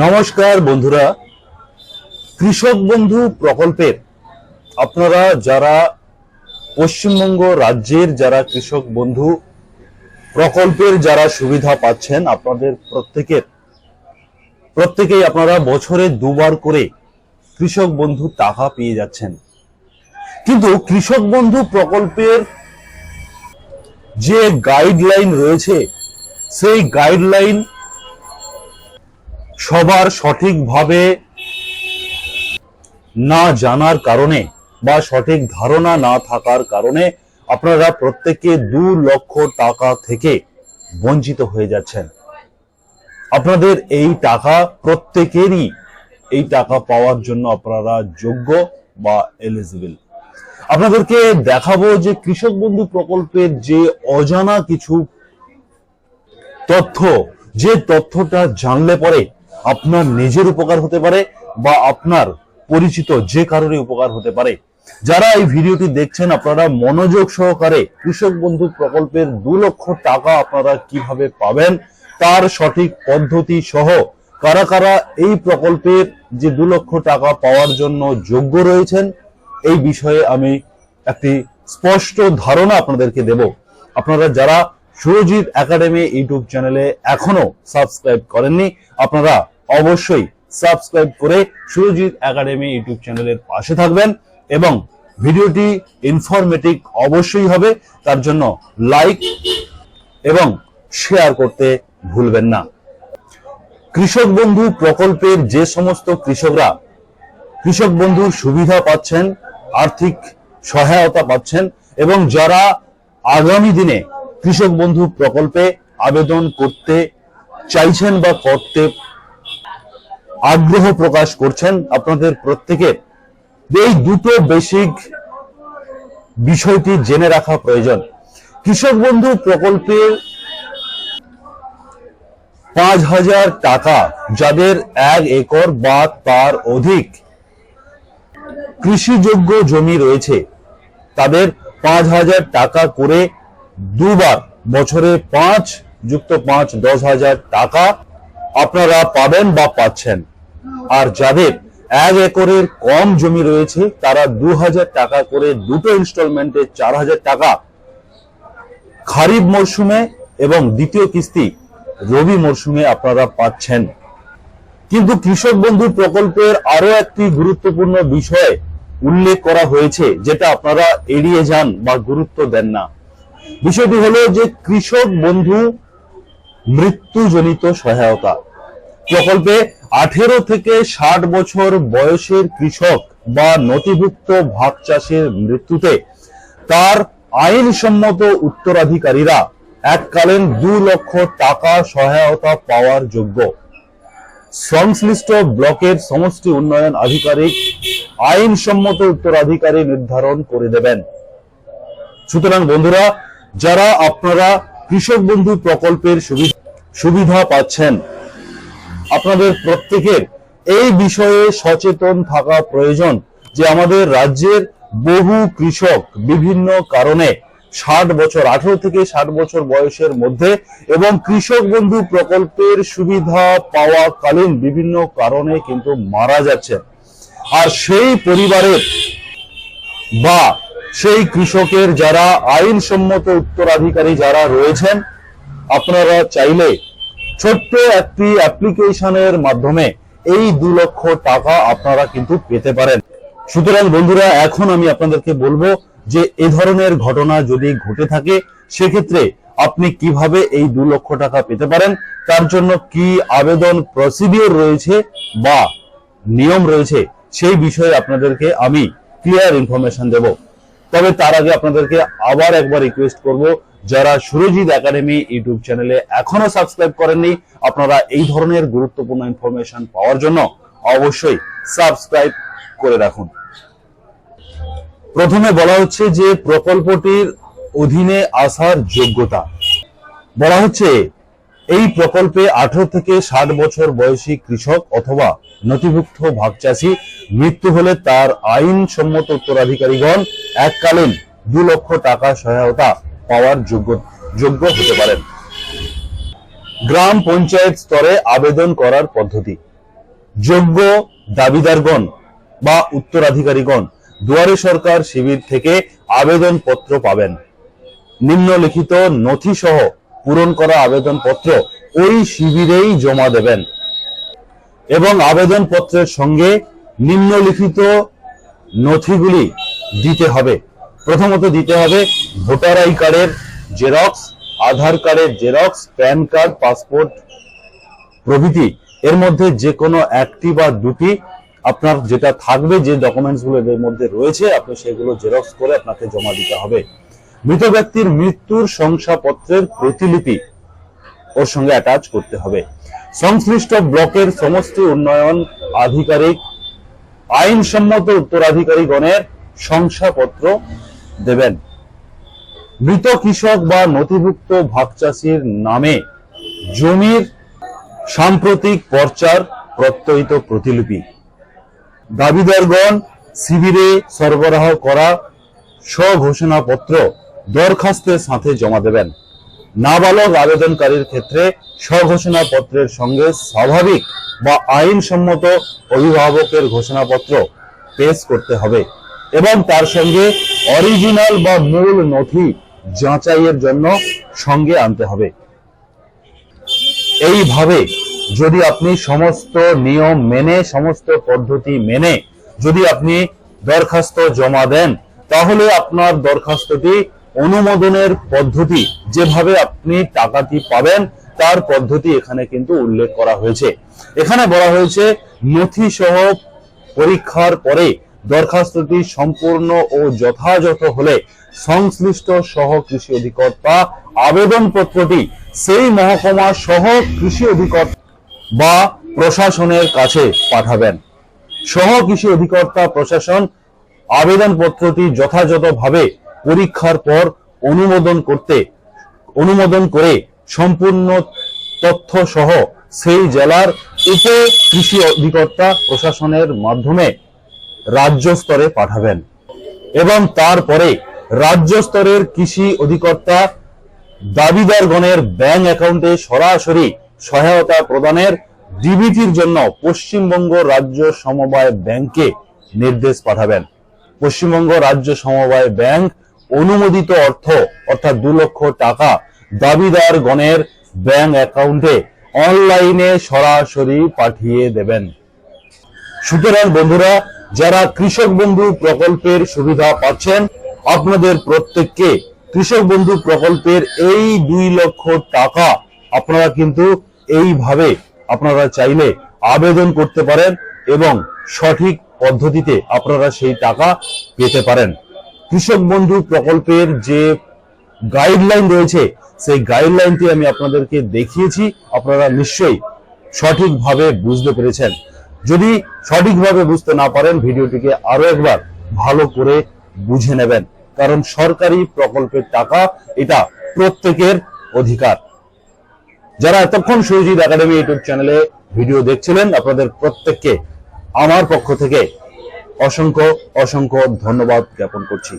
নমস্কার বন্ধুরা। কৃষক বন্ধু প্রকল্পের আপনারা যারা পশ্চিমবঙ্গ রাজ্যের যারা কৃষক বন্ধু, প্রকল্পের যারা সুবিধা পাচ্ছেন, আপনাদের প্রত্যেকের, প্রত্যেকেই আপনারা বছরে দুবার করে কৃষক বন্ধু টাকা পেয়ে যাচ্ছেন। কিন্তু কৃষক বন্ধু প্রকল্পের যে গাইডলাইন রয়েছে, সেই গাইডলাইন সবার সঠিকভাবে না জানার কারণে বা সঠিক ধারণা না থাকার কারণে আপনারা প্রত্যেকে দু লক্ষ টাকা থেকে বঞ্চিত হয়ে যাচ্ছেন। আপনাদের এই টাকা প্রত্যেকেরই এই টাকা পাওয়ার জন্য আপনারা যোগ্য বা এলিজিবল আপনাদেরকে দেখাবো যে কৃষক বন্ধু প্রকল্পের যে অজানা কিছু তথ্য, যে তথ্যটা জানলে পরে আপনার নিজের উপকার হতে পারে বা আপনার পরিচিত যে কারোরই উপকার হতে পারে। যারা এই ভিডিওটি দেখছেন, আপনারা মনোযোগ সহকারে কৃষক বন্ধু প্রকল্পের দু লক্ষ টাকা আপনারা কীভাবে পাবেন, তার সঠিক পদ্ধতি সহ কারা কারা এই প্রকল্পের যে দু লক্ষ টাকা পাওয়ার জন্য যোগ্য রয়েছেন, এই বিষয়ে আমি একটি স্পষ্ট ধারণা আপনাদেরকে দেব। আপনারা যারা সুরজিৎ একাডেমি ইউটিউব চ্যানেলে এখনও সাবস্ক্রাইব করেননি, আপনারা অবশ্যই সাবস্ক্রাইব করে সুরজিৎ একাডেমি ইউটিউব চ্যানেলের পাশে থাকবেন এবং ভিডিওটি ইনফরমেটিভ অবশ্যই হবে, তার জন্য লাইক এবং শেয়ার করতে ভুলবেন না। কৃষক বন্ধু প্রকল্পের যে সমস্ত কৃষকরা কৃষক বন্ধুর সুবিধা পাচ্ছেন, আর্থিক সহায়তা পাচ্ছেন এবং যারা আগামী দিনে কৃষক বন্ধু প্রকল্পে আবেদন করতে চাইছেন বা করতে আগ্রহ প্রকাশ করছেন আপনাদের প্রত্যেকের এই দুটো বেসিক বিষয়টি জেনে রাখা প্রয়োজন। কৃষক বন্ধু প্রকল্পের পাঁচ হাজার টাকা যাদের এক একর বা তার অধিক কৃষিযোগ্য জমি রয়েছে, তাদের পাঁচ হাজার টাকা করে দুবার বছরে পাঁচ যুক্ত পাঁচ দশ হাজার টাকা আপনারা পাবেন বা পাচ্ছেন। আর যাদের এক একরের কম জমি রয়েছে, তারা দু হাজার টাকা করে দুটো ইনস্টলমেন্টে চার হাজার টাকা। খারিফ মরশুমে এবং দ্বিতীয় কিস্তি রবি মরশুমে আপনারা পাচ্ছেন। কিন্তু কৃষক বন্ধু প্রকল্পের আরও একটি গুরুত্বপূর্ণ বিষয় উল্লেখ করা হয়েছে, যেটা আপনারা এড়িয়ে যান বা গুরুত্ব দেন না। বিষয়টি হলো যে কৃষক বন্ধু মৃত্যুজনিত সহায়তা। প্রকল্পে আঠেরো থেকে ষাট বছর বয়সের কৃষক বা নথিভুক্ত ভাগ চাষের মৃত্যুতে। তার আইনসম্মত উত্তরাধিকারীরা এককালীন দু লক্ষ টাকা সহায়তা পাওয়ার যোগ্য। সংশ্লিষ্ট ব্লকের সমষ্টি উন্নয়ন আধিকারিক আইনসম্মত উত্তরাধিকারী নির্ধারণ করে দেবেন। সুতরাং বন্ধুরা, যারা আপনারা কৃষক বন্ধু প্রকল্পের সুবি- সুবিধা পাচ্ছেন আপনাদের প্রত্যেকের এই বিষয়ে সচেতন থাকা প্রয়োজন যে আমাদের রাজ্যের বহু কৃষক বিভিন্ন কারণে ষাট বছর, আঠারো থেকে ষাট বছর বয়সের মধ্যে এবং কৃষক বন্ধু প্রকল্পের সুবিধা পাওয়া কালীন বিভিন্ন কারণে কিন্তু মারা যাচ্ছে আর সেই পরিবারের বা সেই কৃষকের যারা আইনসম্মত উত্তরাধিকারী যারা রয়েছেন, আপনারা চাইলে ছোট্ট একটি অ্যাপ্লিকেশনের মাধ্যমে এই দু লক্ষ টাকা আপনারা কিন্তু পেতে পারেন। সুতরাং বন্ধুরা, এখন আমি আপনাদেরকে বলব যে এ ধরনের ঘটনা যদি ঘটে থাকে, সেক্ষেত্রে আপনি কীভাবে এই দু লক্ষ টাকা পেতে পারেন, তার জন্য কি আবেদন প্রসিডিওর রয়েছে বা নিয়ম রয়েছে, সেই বিষয়ে আপনাদেরকে আমি ক্লিয়ার ইনফরমেশন দেব। তবে তার আগে আপনাদেরকে আবার একবার রিকোয়েস্ট করব যারা সুরজিৎ একাডেমি ইউটিউব চ্যানেলে এখনও সাবস্ক্রাইব করেননি, আপনারা এই ধরনের গুরুত্বপূর্ণ ইনফরমেশন পাওয়ার জন্য অবশ্যই সাবস্ক্রাইব করে রাখুন। প্রথমে বলা হচ্ছে যে প্রকল্পটির অধীনে আসার যোগ্যতা। বলা হচ্ছে, এই প্রকল্পে আঠারো থেকে ষাট বছর বয়সী কৃষক অথবা নথিভুক্ত ভাগচাষী মৃত্যু হলে তার আইন সম্মত উত্তরাধিকারীগণ এককালীন দু লক্ষ টাকা সহায়তা পাওয়ার যোগ্য যোগ্য হতে পারেন। গ্রাম পঞ্চায়েত স্তরে আবেদন করার পদ্ধতি। যোগ্য দাবিদারগণ বা উত্তরাধিকারীগণ দুয়ারে সরকার শিবির থেকে আবেদন পত্র পাবেন। নিম্নলিখিত নথি সহ পূরণ করা আবেদন পত্র ওই শিবিরেই জমা দেবেন। এবং আবেদন পত্রের সঙ্গে নিম্নলিখিত নথিগুলি দিতে হবে। প্রথমত দিতে হবে ভোটার আই কার্ডের জেরক্স, আধার কার্ডের জেরক্স, প্যান কার্ড, পাসপোর্ট প্রভৃতি। এর মধ্যে যে কোনো একটি বা দুটি আপনার যেটা থাকবে, যে ডকুমেন্টসগুলো এর মধ্যে রয়েছে, আপনি সেগুলো জেরক্স করে আপনাকে জমা দিতে হবে। মৃত ব্যক্তির মৃত্যুর শংসাপত্রের প্রতিলিপি ওর সঙ্গে অ্যাটাচ করতে হবে। সংশ্লিষ্ট ব্লকের সমস্ত উন্নয়ন আধিকারিক, আইনসম্মত উত্তরাধিকারীগণের শংসাপত্র দেবেন। মৃত কৃষক বা নথিভুক্ত ভাগচাষীর নামে জমির সাম্প্রতিক পর্চার প্রত্যয়িত প্রতিলিপি। দাবিদারগণ শিবিরে সরবরাহ করা স্বঘোষণাপত্র দরখাস্তের সাথে জমা দেবেন। নাবালক আবেদনকারীর ক্ষেত্রে স্বঘোষণাপত্রের সঙ্গে স্বাভাবিক বা আইনসম্মত অভিভাবকের ঘোষণাপত্র পেশ করতে হবে। এবং তার সঙ্গে অরিজিনাল বা মূল নথি যাচাইয়ের জন্য সঙ্গে আনতে হবে। এইভাবে যদি আপনি সমস্ত নিয়ম মেনে, সমস্ত পদ্ধতি মেনে যদি আপনি দরখাস্ত জমা দেন, তাহলে আপনার দরখাস্তটি অনুমোদনের পদ্ধতি, যেভাবে আপনি টাকাটি পাবেন, তার পদ্ধতি এখানে কিন্তু উল্লেখ করা হয়েছে। এখানে বলা হয়েছে নথি সহ পরীক্ষার পরে দরখাস্তটি সম্পূর্ণ ও যথাযথ হলে সংশ্লিষ্ট সহ কৃষি অধিকর্তা আবেদন পত্রটি সেই মহকুমা সহ কৃষি অধিকর্তা বা প্রশাসনের কাছে পাঠাবেন। সহ কৃষি অধিকর্তা প্রশাসন আবেদন পত্রটি যথাযথভাবে পরীক্ষার পর অনুমোদন করতে, অনুমোদন করে সম্পূর্ণ তথ্য সহ সেই জেলার উপ কৃষি অধিকর্তা প্রশাসনের মাধ্যমে রাজ্য স্তরে পাঠাবেন। এবং তারপরে রাজ্য স্তরের কৃষি অধিকর্তা দাবিদারগণের ব্যাংক অ্যাকাউন্টে সরাসরি সহায়তা প্রদানের ডিবিটির জন্য পশ্চিমবঙ্গ রাজ্য সমবায় ব্যাংকে নির্দেশ পাঠাবেন। পশ্চিমবঙ্গ রাজ্য সমবায় ব্যাংক অনুমোদিত অর্থ, অর্থাৎ দু লক্ষ টাকা দাবিদার গণের ব্যাংক অ্যাকাউন্টে অনলাইনে সরাসরি পাঠিয়ে দেবেন। সুতরাং বন্ধুরা যারা কৃষক বন্ধু প্রকল্পের সুবিধা পাচ্ছেন, আপনাদের প্রত্যেককে কৃষক বন্ধু প্রকল্পের এই দুই লক্ষ টাকা আপনারা কিন্তু এইভাবে আপনারা চাইলে আবেদন করতে পারেন এবং সঠিক পদ্ধতিতে আপনারা সেই টাকা পেতে পারেন। কৃষক বন্ধু প্রকল্পের যে গাইডলাইন রয়েছে, সেই গাইডলাইনটি আমি আপনাদেরকে দেখিয়েছি, আপনারা নিশ্চয়ই সঠিকভাবে বুঝতে পেরেছেন। যদি সঠিকভাবে বুঝতে না পারেন, ভিডিওটিকে আরও একবার ভালো করে বুঝে নেবেন। কারণ সরকারি প্রকল্পের টাকা এটা প্রত্যেকের অধিকার। যারা এতক্ষণ সুরজিৎ একাডেমি ইউটিউব চ্যানেলে ভিডিও দেখছিলেন, আপনাদের প্রত্যেককে আমার পক্ষ থেকে অসংখ্য অসংখ্য ধন্যবাদ জ্ঞাপন করছি।